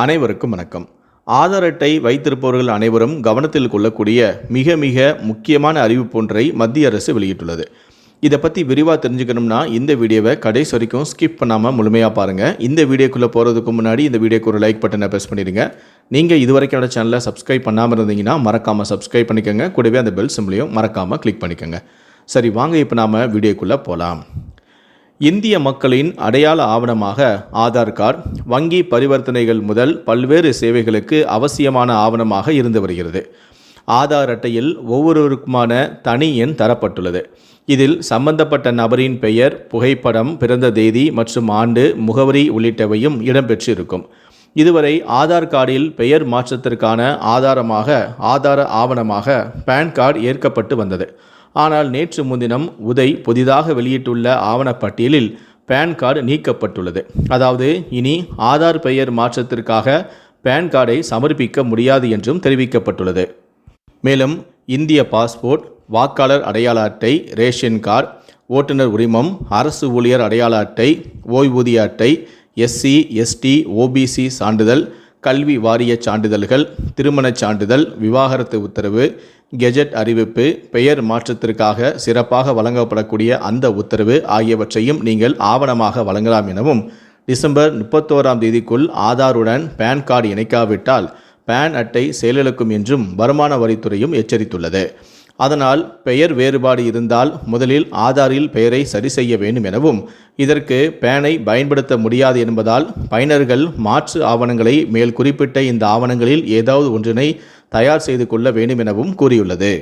அனைவருக்கும் வணக்கம். ஆதார் அட்டை வைத்திருப்பவர்கள் அனைவரும் கவனத்தில் கொள்ளக்கூடிய மிக மிக முக்கியமான அறிவிப்பு ஒன்றை மத்திய அரசு வெளியிட்டுள்ளது. இதை பற்றி விரிவாக தெரிஞ்சுக்கணும்னா இந்த வீடியோவை கடைசி வரைக்கும் ஸ்கிப் பண்ணாமல் முழுமையாக பாருங்கள் இந்த வீடியோக்குள்ளே போகிறதுக்கு முன்னாடி இந்த வீடியோக்கு ஒரு லைக் பட்டனை ப்ரெஸ் பண்ணிடுங்க. நீங்கள் இது வரைக்கும் என்னோட சேனலை சப்ஸ்கிரைப் பண்ணாமல் இருந்தீங்கன்னா மறக்காமல் சப்ஸ்கிரைப் பண்ணிக்கோங்க. கூடவே அந்த பெல் சிம்லையும் மறக்காமல் கிளிக் பண்ணிக்கோங்க. சரி வாங்க இப்போ நாம் வீடியோக்குள்ளே போகலாம் இந்திய மக்களின் அடையாள ஆவணமாக ஆதார் கார்டு வங்கி பரிவர்த்தனைகள் முதல் பல்வேறு சேவைகளுக்கு அவசியமான ஆவணமாக இருந்து வருகிறது. ஆதார் அட்டையில் ஒவ்வொருவருக்குமான தனி எண் தரப்பட்டுள்ளது. இதில் சம்பந்தப்பட்ட நபரின் பெயர் புகைப்படம் பிறந்த தேதி மற்றும் ஆண்டு முகவரி உள்ளிட்டவையும் இடம்பெற்றிருக்கும். இதுவரை ஆதார் கார்டில் பெயர் மாற்றத்திற்கான ஆதாரமாக ஆதார ஆவணமாக பேன் கார்டு ஏற்கப்பட்டு வந்தது. ஆனால் நேற்று முன்தினம் உதய் புதிதாக வெளியிட்டுள்ள ஆவணப்பட்டியலில் பேன் கார்டு நீக்கப்பட்டுள்ளது. அதாவது இனி ஆதார் பெயர் மாற்றத்திற்காக பேன் கார்டை சமர்ப்பிக்க முடியாது என்றும் தெரிவிக்கப்பட்டுள்ளது. மேலும் இந்திய பாஸ்போர்ட் வாக்காளர் அடையாள அட்டை ரேஷன் கார்டு ஓட்டுநர் உரிமம் அரசு ஊழியர் அடையாள அட்டை ஓய்வூதிய அட்டை எஸ்சி எஸ்டி ஓபிசி சான்றிதழ் கல்வி வாரிய சான்றிதழ்கள் திருமணச் சான்றிதழ் விவாகரத்து உத்தரவு கெஜெட் அறிவிப்பு பெயர் மாற்றத்திற்காக சிறப்பாக வழங்கப்படக்கூடிய அந்த உத்தரவு ஆகியவற்றையும் நீங்கள் ஆவணமாக வழங்கலாம் எனவும் டிசம்பர் முப்பத்தோராம் தேதிக்குள் ஆதாருடன் பேன் கார்டு இணைக்காவிட்டால் பேன் அட்டை செயலிழக்கும் என்றும் வருமான வரித்துறையும் எச்சரித்துள்ளது. அதனால் பெயர் வேறுபாடு இருந்தால் முதலில் ஆதாரில் பெயரை சரி செய்ய வேண்டும் எனவும் இதற்கு பேனை பயன்படுத்த முடியாது என்பதால் பயனர்கள் மாற்று ஆவணங்களை மேல் குறிப்பிட்ட இந்த ஆவணங்களில் ஏதாவது ஒன்றினை தயார் செய்து கொள்ள வேண்டும் எனவும் கூறியுள்ளது.